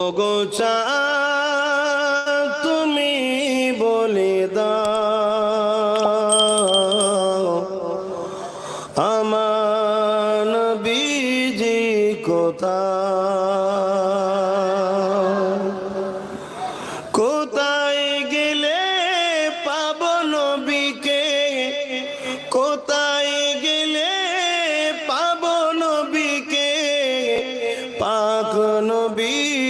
গোচা তুমি বলে দাও। আমার নবীজি কোথায়? কোথায় গেলে পাব নবীকে? কোথায় গেলে পাব নবীকে? পাক নবীজি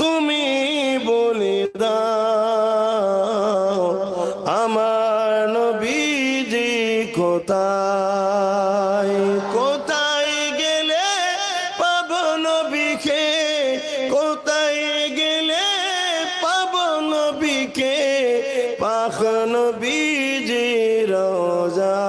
তুমি বলে দাও, আমার নবীজি কোথায়? কোথায় গেলে পাব নবীকে? কোথায় গেলে পাব নবীকে? পাখ নবীজি রোজা